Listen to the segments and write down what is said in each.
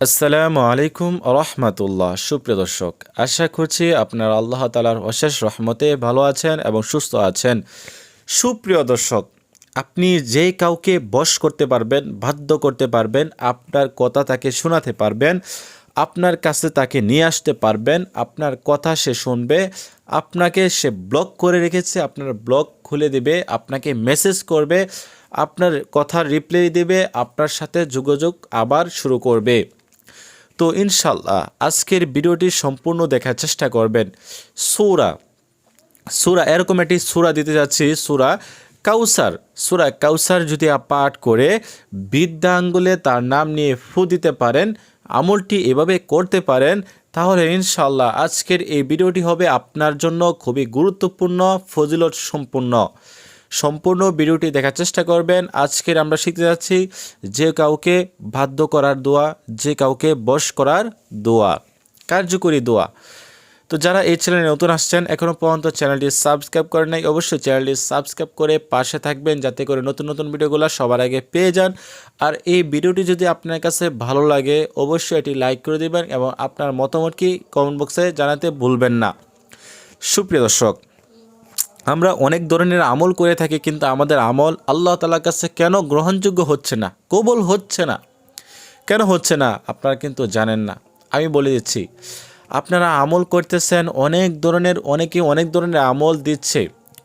আসসালামু আলাইকুম রহমাতুল্লাহ। সুপ্রিয় দর্শক, আশা করছি আপনার আল্লাহ তালার অশেষ রহমতে ভালো আছেন এবং সুস্থ আছেন। সুপ্রিয় দর্শক, আপনি যে কাউকে বশ করতে পারবেন, বাধ্য করতে পারবেন, আপনার কথা তাকে শোনাতে পারবেন, আপনার কাছে তাকে নিয়ে আসতে পারবেন, আপনার কথা সে শুনবে, আপনাকে সে ব্লক করে রেখেছে, আপনার ব্লক খুলে দেবে, আপনাকে মেসেজ করবে, আপনার কথার রিপ্লাই দেবে, আপনার সাথে যোগাযোগ আবার শুরু করবে। তো ইনশাল্লাহ আজকের ভিডিওটি সম্পূর্ণ দেখার চেষ্টা করবেন। সুরা সুরা এরকম একটি সুরা দিতে যাচ্ছি, সুরা কাউসার। সুরা কাউসার যদি পাঠ করে বিদ্যা আঙ্গুলে তার নাম নিয়ে ফু দিতে পারেন, আমলটি এভাবে করতে পারেন, তাহলে ইনশাল্লাহ আজকের এই ভিডিওটি হবে আপনার জন্য খুবই গুরুত্বপূর্ণ, ফজিলত সম্পূর্ণ। সম্পূর্ণ ভিডিওটি দেখার চেষ্টা করবেন। আজকের আমরা শিখতে যাচ্ছি যে কাউকে বাধ্য করার দোয়া, যে কাউকে বশ করার দোয়া, কার্যকরী দোয়া। তো যারা এই চ্যানেলে নতুন আসছেন এখনও পর্যন্ত চ্যানেলটি সাবস্ক্রাইব করেন নাই, অবশ্যই চ্যানেলটি সাবস্ক্রাইব করে পাশে থাকবেন যাতে করে নতুন নতুন ভিডিওগুলো সবার আগে পেয়ে যান। আর এই ভিডিওটি যদি আপনার কাছে ভালো লাগে, অবশ্যই এটি লাইক করে দেবেন এবং আপনার মতামত কি কমেন্ট বক্সে জানাতে ভুলবেন না। সুপ্রিয় দর্শক আমরা অনেক ধরনের আমল করে থাকি, কিন্তু আমাদের আমল আল্লাহ তালার কাছে কেন গ্রহণযোগ্য হচ্ছে না? কবল হচ্ছে না। কেন হচ্ছে না? আপনারা কিন্তু জানেন না। আমি বলে দিচ্ছি, আপনারা আমল করতেছেন, অনেক ধরনের, অনেকে অনেক ধরনের আমল দিচ্ছে,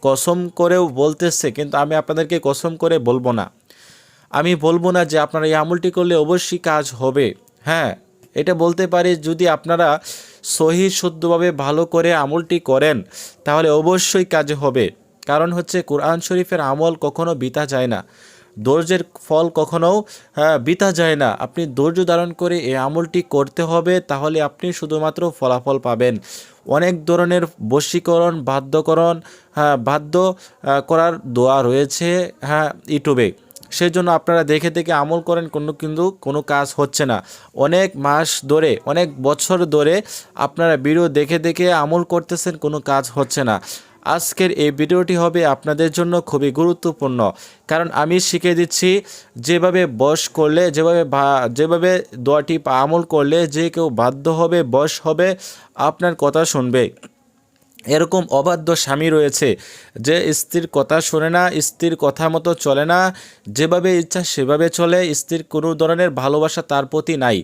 কসম করেও বলতেছে, কিন্তু আমি আপনাদেরকে কসম করে বলব না। আমি বলব না যে আপনারা এই আমলটি করলে অবশ্যই কাজ হবে। হ্যাঁ এটা বলতে পারি যদি আপনারা সহি শুদ্ধভাবে ভালো করে আমলটি করেন তাহলে অবশ্যই কাজ হবে। কারণ হচ্ছে কোরআন শরীফের আমল কখনো বিতা যায় না। ধৈর্যের ফল কখনো হ্যাঁ, বিতা যায় না। আপনি ধৈর্য ধারণ করে এই আমলটি করতে হবে তাহলে আপনি শুধুমাত্র ফলাফল পাবেন। অনেক ধরনের বশীকরণ বাধ্যকরণ হ্যাঁ বাধ্য করার দোয়া রয়েছে হ্যাঁ ইউটিউবে। সেই জন্য আপনারা দেখে দেখে আমল করেন, কোনো কিন্তু কোনো কাজ হচ্ছে না। অনেক মাস ধরে, অনেক বছর ধরে আপনারা ভিডিও দেখে দেখে আমল করতেছেন, কোনো কাজ হচ্ছে না। আজকের এই ভিডিওটি হবে আপনাদের জন্য খুবই গুরুত্বপূর্ণ। কারণ আমি শিখে দিচ্ছি, যেভাবে বশ করলে, যেভাবে যেভাবে দোয়াটি আমল করলে যে কেউ বাধ্য হবে বশ হবে, আপনার কথা শুনবে। এরকম অবাধ্য স্বামী রয়েছে যে স্ত্রীর কথা শোনে না, স্ত্রীর কথা মতো চলে না, যেভাবে ইচ্ছা সেভাবে চলে, স্ত্রীর কোনো ধরনের ভালোবাসা তার প্রতি নাই,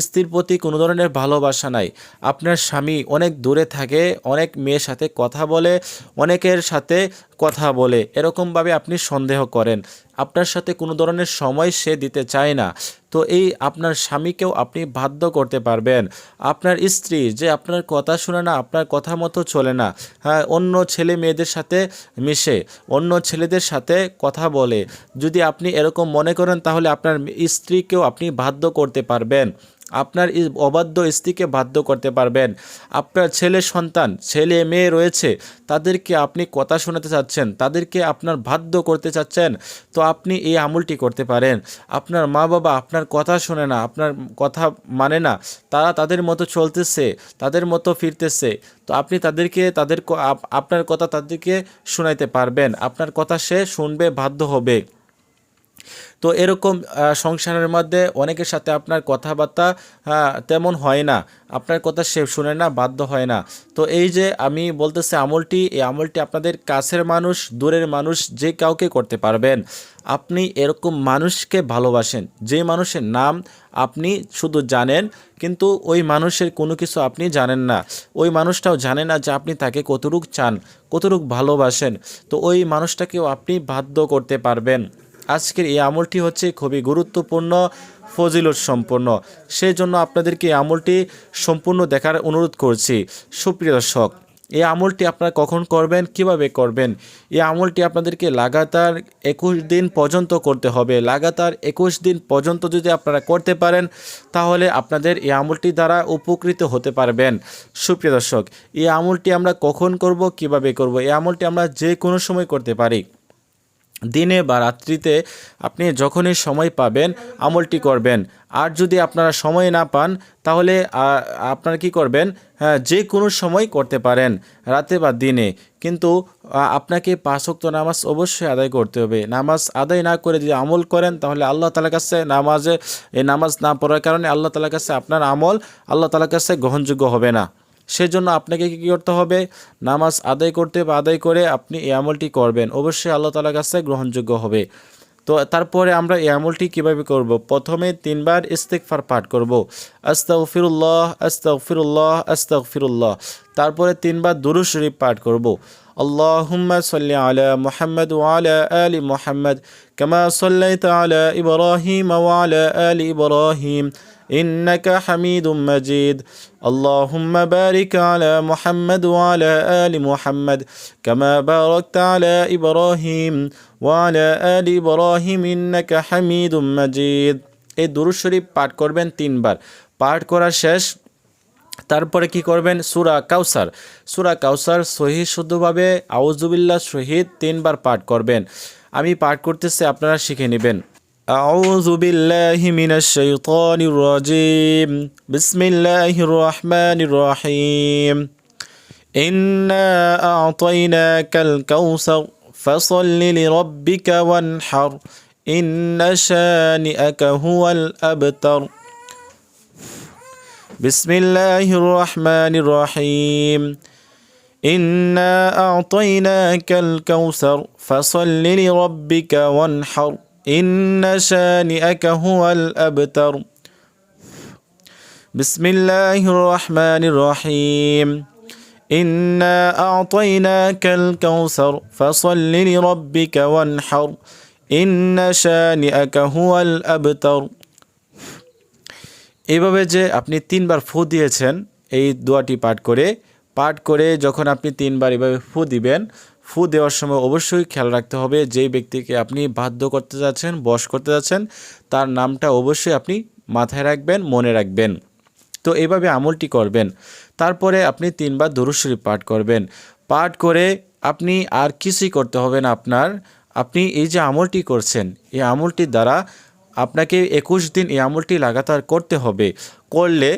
স্ত্রীর প্রতি কোনো ধরনের ভালোবাসা নাই। আপনার স্বামী অনেক দূরে থাকে, অনেক মেয়ের সাথে কথা বলে, অনেকের সাথে কথা বলে, এরকমভাবে আপনি সন্দেহ করেন। আপনার সাথে কোনো ধরনের সময় সে দিতে চায় না। তো এই আপনার স্বামীকেও আপনি বাধ্য করতে পারবেন। আপনার স্ত্রী যে আপনার কথা শুনে না, আপনার কথা মতো চলে না হ্যাঁ অন্য ছেলে মেয়েদের সাথে মিশে, অন্য ছেলেদের সাথে কথা বলে। যদি আপনি এরকম মনে করেন, তাহলে আপনার স্ত্রীকেও আপনি বাধ্য করতে পারবেন। আপনার অবাধ্য স্ত্রীকে বাধ্য করতে পারবেন। আপনার ছেলে সন্তান, ছেলে মেয়ে রয়েছে, তাদেরকে আপনি কথা শোনাতে চাচ্ছেন, তাদেরকে আপনার বাধ্য করতে চাচ্ছেন, তো আপনি এই আমলটি করতে পারেন। আপনার মা বাবা আপনার কথা শোনে না, আপনার কথা মানে না, তারা তাদের মতো চলতেছে, তাদের মতো ফিরতেছে, তো আপনি তাদেরকে, তাদের আপনার কথা তাদেরকে শোনাইতে পারবেন। আপনার কথা সে শুনবে, বাধ্য হবে। তো এরকম সংসারের মধ্যে অনেকের সাথে আপনার কথাবার্তা তেমন হয় না। আপনার কথা সে শুনে না, বাধ্য হয় না। তো এই যে আমি বলতেছি আমলটি, এই আমলটি আপনাদের কাছের মানুষ, দূরের মানুষ যে কাউকে করতে পারবেন। আপনি এরকম মানুষকে ভালোবাসেন। যে মানুষের নাম আপনি শুধু জানেন, কিন্তু ওই মানুষের কোনো কিছু আপনি জানেন না। ওই মানুষটাও জানে না যে আপনি তাকে কতটুক চান, কতটুক ভালোবাসেন। তো ওই মানুষটাকেও আপনি বাধ্য করতে পারবেন। আজকের এই আমলটি হচ্ছে খুবই গুরুত্বপূর্ণ, ফজিলত সম্পন্ন। সেই জন্য আপনাদেরকে এই আমলটি সম্পূর্ণ দেখার অনুরোধ করছি। সুপ্রিয় দর্শক, এই আমলটি আপনারা কখন করবেন, কীভাবে করবেন? এই আমলটি আপনাদেরকে লাগাতার একুশ দিন পর্যন্ত করতে হবে। লাগাতার একুশ দিন পর্যন্ত যদি আপনারা করতে পারেন, তাহলে আপনাদের এই আমলটি দ্বারা উপকৃত হতে পারবেন। সুপ্রিয় দর্শক, এই আমলটি আমরা কখন করব, কীভাবে করব? এই আমলটি আমরা যে কোনো সময় করতে পারি। দিনে বা রাত্রিতে আপনি যখনই সময় পাবেন, আমলটি করবেন। আর যদি আপনারা সময় না পান, তাহলে আপনারা কি করবেন? হ্যাঁ যে কোনো সময় করতে পারেন, রাতে বা দিনে। কিন্তু আপনাকে পাঁচক্ত নামাজ অবশ্যই আদায় করতে হবে। নামাজ আদায় না করে যদি আমল করেন, তাহলে আল্লাহ তালার কাছে নামাজে, এই নামাজ না পড়ার কারণে আল্লাহ তালার কাছে আপনার আমল, আল্লাহ তালার কাছে গ্রহণযোগ্য হবে না। সেজন্য আপনাকে কী করতে হবে? নামাজ আদায় করতে বা আদায় করে আপনি এই আমলটি করবেন। অবশ্যই আল্লাহ তালার কাছে গ্রহণযোগ্য হবে। তো তারপরে আমরা এই আমলটি কীভাবে করব? প্রথমে তিনবার ইস্তেকফার পাঠ করব। আস্তাগফিরুল্লাহ আস্তাগফিরুল্লাহ আস্তাগফিরুল্লাহ। তারপরে তিনবার দুরু শরীফ পাঠ করব। আল্লাহুম্মা সাল্লি আলা মুহাম্মদ ওয়া আলা মুহাম্মদ। কামা সাল্লাইতা আলা ইব্রাহিম ওয়া আলা আলি ইব্রাহিম। إنك حميد مجيد اللهم بارك على محمد وعلى آل محمد كما باركت على إبراهيم وعلى آل إبراهيم إنك حميد مجيد এই দুরুদ শরীফ পাঠ করবেন তিনবার পাঠ করা শেষ তারপরে কি করবেন সুরা কাউসার সুরা কাউসার সহি শুদ্ধভাবে আউজুবিল্লাহ শহীদ তিনবার পাঠ করবেন আমি পাঠ করতেছি আপনারা শিখে নেবেন أعوذ بالله من الشيطان الرجيم. بسم الله الرحمن الرحيم. إنا أعطيناك الكوثر فصل لربك وانحر. إن شانئك هو الأبتر. بسم الله الرحمن الرحيم. إنا أعطيناك الكوثر فصل لربك وانحر. إن شانئك هو الأبتر بسم الله الرحمن الرحيم إنا أعطيناك الكوثر فصل لربك وانحر إن شانئك هو الأبتر এভাবে যে আপনি তিনবার ফু দিয়েছেন এই দোয়াটি পাঠ করে পাঠ করে যখন আপনি তিনবার এভাবে ফু দিবেন ফু দেওয়ার সময় অবশ্যই খেয়াল রাখতে হবে যেই ব্যক্তিকে আপনি বাধ্য করতে যাচ্ছেন, বশ করতে যাচ্ছেন, তার নামটা অবশ্যই আপনি মাথায় রাখবেন, মনে রাখবেন। তো এইভাবে আমলটি করবেন। তারপরে আপনি তিনবার দরুদ শরীফ পাঠ করবেন। পাঠ করে আপনি আর কিছুই করতে হবে না আপনার। আপনি এই যে আমলটি করছেন, এই আমলটির দ্বারা আপনাকে একুশ দিন এই আমলটি লাগাতার করতে হবে। করলে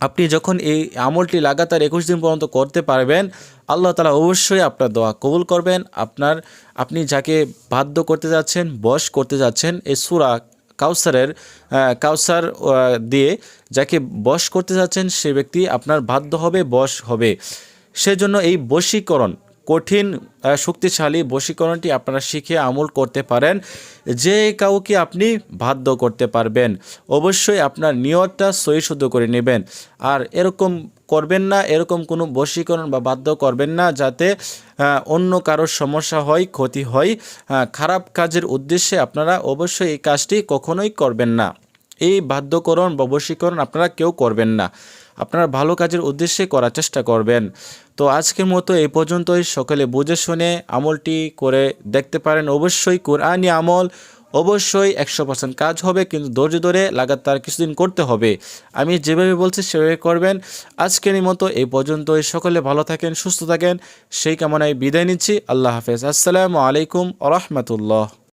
আপনি যখন এই আমলটি লাগাতার একুশ দিন পর্যন্ত করতে পারবেন আল্লাহ তালা অবশ্যই আপনার দোয়া কবুল করবেন। আপনার, আপনি যাকে বাধ্য করতে যাচ্ছেন, বশ করতে যাচ্ছেন, এই সুরা কাউসারের কাউসার দিয়ে যাকে বশ করতে যাচ্ছেন, সে ব্যক্তি আপনার বাধ্য হবে, বশ হবে। সেজন্য এই বশীকরণ, কঠিন শক্তিশালী বশীকরণটি আপনারা শিখে আমল করতে পারেন। যে কাউকে আপনি বাধ্য করতে পারবেন, অবশ্যই আপনার নিয়তটা সহি শুদ্ধ করে নেবেন। আর এরকম করবেন না, এরকম কোনো বশীকরণ বা বাধ্য করবেন না যাতে অন্য কারোর সমস্যা হয়, ক্ষতি হয়। খারাপ কাজের উদ্দেশ্যে আপনারা অবশ্যই এই কাজটি কখনোই করবেন না। এই বাধ্যকরণ বা বশীকরণ আপনারা কেউ করবেন না। আপনারা ভালো কাজের উদ্দেশ্যে করার চেষ্টা করবেন। তো আজকের মতো এই পর্যন্তই। সকলে বুঝে শুনে আমলটি করে দেখতে পারেন। অবশ্যই কোরআনি আমল অবশ্যই একশো পার্সেন্ট কাজ হবে, কিন্তু ধৈর্য ধরে লাগাতার কিছুদিন করতে হবে। আমি যেভাবে বলছি সেভাবে করবেন। আজকের মতো এই পর্যন্তই। সকলে ভালো থাকেন, সুস্থ থাকেন। সেই কামনায় বিদায় নিচ্ছি। আল্লাহ হাফেজ। আসসালামু আলাইকুম আ রহমতুল্লাহ।